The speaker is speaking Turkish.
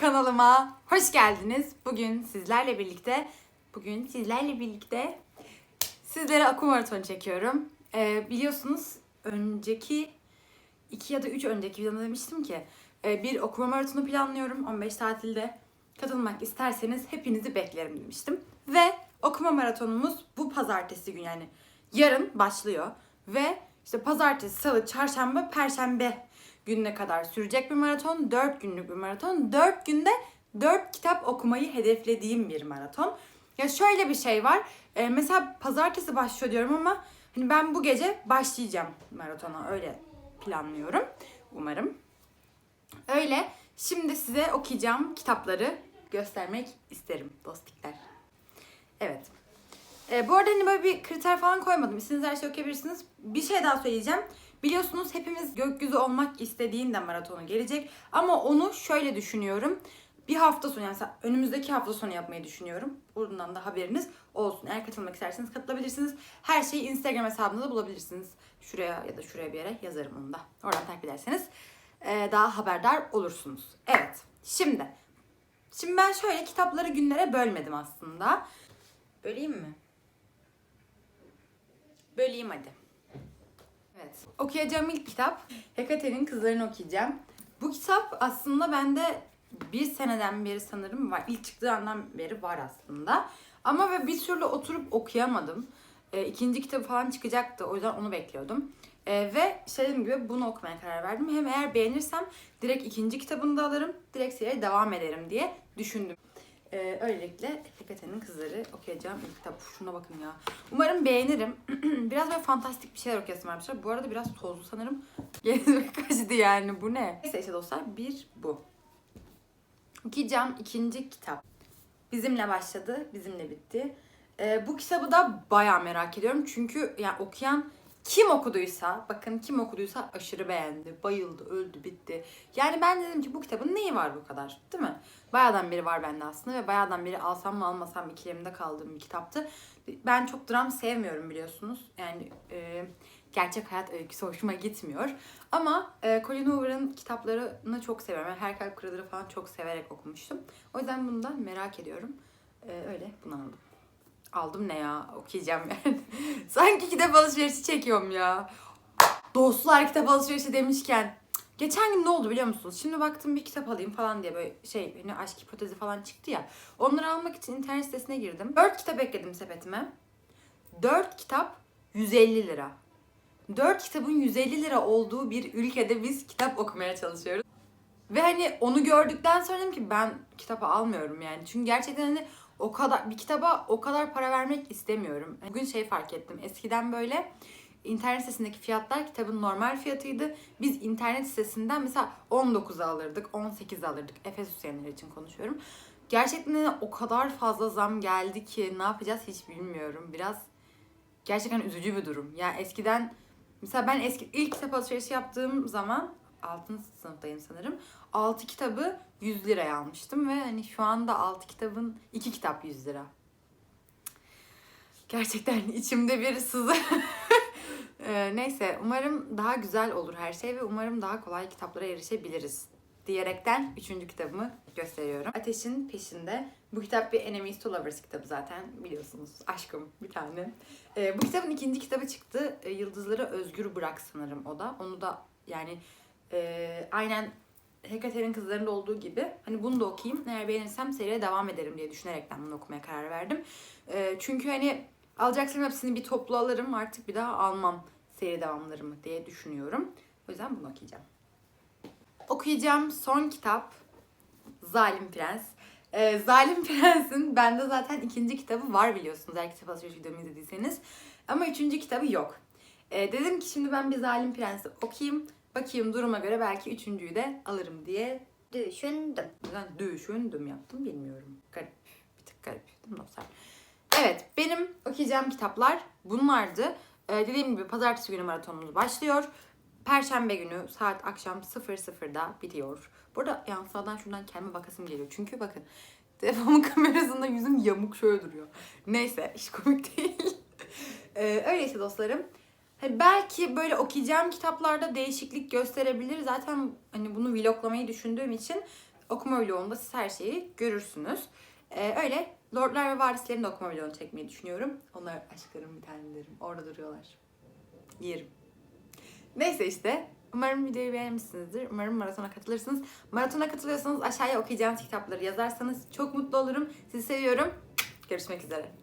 kanalıma hoş geldiniz. Bugün sizlerle birlikte bugün sizlerle birlikte sizlere akım maratonu çekiyorum. Ee, biliyorsunuz önceki iki ya da üç önceki videomda demiştim ki e, bir okuma maratonu planlıyorum 15 tatilde. Katılmak isterseniz hepinizi beklerim demiştim. Ve okuma maratonumuz bu pazartesi gün yani yarın başlıyor. Ve işte pazartesi, salı, çarşamba, perşembe gününe kadar sürecek bir maraton. 4 günlük bir maraton. 4 günde 4 kitap okumayı hedeflediğim bir maraton. Ya şöyle bir şey var. Ee, mesela pazartesi başlıyor diyorum ama hani ben bu gece başlayacağım maratona. Öyle planlıyorum. Umarım. Öyle. Şimdi size okuyacağım kitapları göstermek isterim dostikler. Evet. Ee, bu arada hani böyle bir kriter falan koymadım. İstediğiniz her şeyi okuyabilirsiniz. Bir şey daha söyleyeceğim. Biliyorsunuz hepimiz gökyüzü olmak istediğinde maratonu gelecek. Ama onu şöyle düşünüyorum. Bir hafta sonu yani önümüzdeki hafta sonu yapmayı düşünüyorum. Buradan da haberiniz olsun. Eğer katılmak isterseniz katılabilirsiniz. Her şeyi Instagram hesabımda da bulabilirsiniz. Şuraya ya da şuraya bir yere yazarım onu da. Oradan takip ederseniz e, daha haberdar olursunuz. Evet. Şimdi. Şimdi ben şöyle kitapları günlere bölmedim aslında. Böleyim mi? Böleyim hadi. Evet. Okuyacağım ilk kitap Hekate'nin Kızlarını okuyacağım. Bu kitap aslında bende bir seneden beri sanırım var. İlk çıktığı andan beri var aslında. Ama ve bir türlü oturup okuyamadım. E, ikinci kitabı falan çıkacaktı. O yüzden onu bekliyordum. E, ve işte dediğim gibi bunu okumaya karar verdim. Hem eğer beğenirsem direkt ikinci kitabını da alırım. Direkt seriye devam ederim diye düşündüm. Ee, öylelikle Hekate'nin Kızları okuyacağım ilk kitap. Şuna bakın ya. Umarım beğenirim. biraz böyle fantastik bir şeyler okuyasım varmışlar. Bu arada biraz tozlu sanırım. Gezmek kaçtı yani. Bu ne? Neyse işte dostlar bir bu. Okuyacağım ikinci kitap. Bizimle başladı, bizimle bitti. Ee, bu kitabı da bayağı merak ediyorum. Çünkü yani okuyan kim okuduysa, bakın kim okuduysa aşırı beğendi, bayıldı, öldü, bitti. Yani ben dedim ki bu kitabın neyi var bu kadar, değil mi? Bayağıdan beri var bende aslında ve bayağıdan beri alsam mı almasam ikilemde kaldığım bir kitaptı. Ben çok dram sevmiyorum biliyorsunuz. Yani e, gerçek hayat öyküsü hoşuma gitmiyor. Ama e, Colin Hoover'ın kitaplarını çok seviyorum. Yani Her Kalp falan çok severek okumuştum. O yüzden bunu da merak ediyorum. E, öyle bunu aldım. Aldım ne ya? Okuyacağım yani. Sanki kitap alışverişi çekiyorum ya. Dostlar kitap alışverişi demişken. Geçen gün ne oldu biliyor musunuz? Şimdi baktım bir kitap alayım falan diye böyle şey hani aşk hipotezi falan çıktı ya. Onları almak için internet sitesine girdim. 4 kitap ekledim sepetime. 4 kitap 150 lira. 4 kitabın 150 lira olduğu bir ülkede biz kitap okumaya çalışıyoruz. Ve hani onu gördükten sonra dedim ki ben kitabı almıyorum yani. Çünkü gerçekten hani o kadar bir kitaba o kadar para vermek istemiyorum. Bugün şey fark ettim. Eskiden böyle internet sitesindeki fiyatlar kitabın normal fiyatıydı. Biz internet sitesinden mesela 19'a alırdık, 18'e alırdık. Efesus yayınları için konuşuyorum. Gerçekten o kadar fazla zam geldi ki ne yapacağız hiç bilmiyorum. Biraz gerçekten üzücü bir durum. Yani eskiden mesela ben eski ilk kitap alışverişi yaptığım zaman 6. sınıftayım sanırım. 6 kitabı 100 liraya almıştım ve hani şu anda 6 kitabın 2 kitap 100 lira. Gerçekten içimde bir sızı. Ee, neyse umarım daha güzel olur her şey ve umarım daha kolay kitaplara erişebiliriz diyerekten üçüncü kitabımı gösteriyorum. Ateşin Peşinde. Bu kitap bir Enemies to Lovers kitabı zaten biliyorsunuz. Aşkım bir tane. Ee, bu kitabın ikinci kitabı çıktı. Ee, Yıldızları Özgür Bırak sanırım o da. Onu da yani e, aynen Hekate'nin kızlarında olduğu gibi hani bunu da okuyayım. Eğer beğenirsem seriye devam ederim diye düşünerekten bunu okumaya karar verdim. Ee, çünkü hani alacaksam hepsini bir toplu alırım artık bir daha almam seri devamlarımı diye düşünüyorum. O yüzden bunu okuyacağım. Okuyacağım son kitap Zalim Prens. Ee, Zalim Prens'in bende zaten ikinci kitabı var biliyorsunuz eğer kitap alışveriş videomu izlediyseniz. Ama üçüncü kitabı yok. Ee, dedim ki şimdi ben bir Zalim Prens'i okuyayım. Bakayım duruma göre belki üçüncüyü de alırım diye Düşündüm. neden düşündüm yaptım bilmiyorum. Garip. Bir tık garip. Değil mi dostlar? Evet benim okuyacağım kitaplar bunlardı. Ee, dediğim gibi pazartesi günü maratonumuz başlıyor. Perşembe günü saat akşam 00'da bitiyor. Burada yani sağdan şuradan kendime bakasım geliyor. Çünkü bakın telefonun kamerasında yüzüm yamuk şöyle duruyor. Neyse hiç komik değil. ee, öyleyse dostlarım. Hani belki böyle okuyacağım kitaplarda değişiklik gösterebilir. Zaten hani bunu vloglamayı düşündüğüm için okuma vlogunda siz her şeyi görürsünüz. Ee, öyle Lordlar ve Varislerin de okuma vlogunu çekmeyi düşünüyorum. Onlar aşklarım bir tanelerim. Orada duruyorlar. Yerim. Neyse işte. Umarım videoyu beğenmişsinizdir. Umarım maratona katılırsınız. Maratona katılıyorsanız aşağıya okuyacağınız kitapları yazarsanız çok mutlu olurum. Sizi seviyorum. Görüşmek üzere.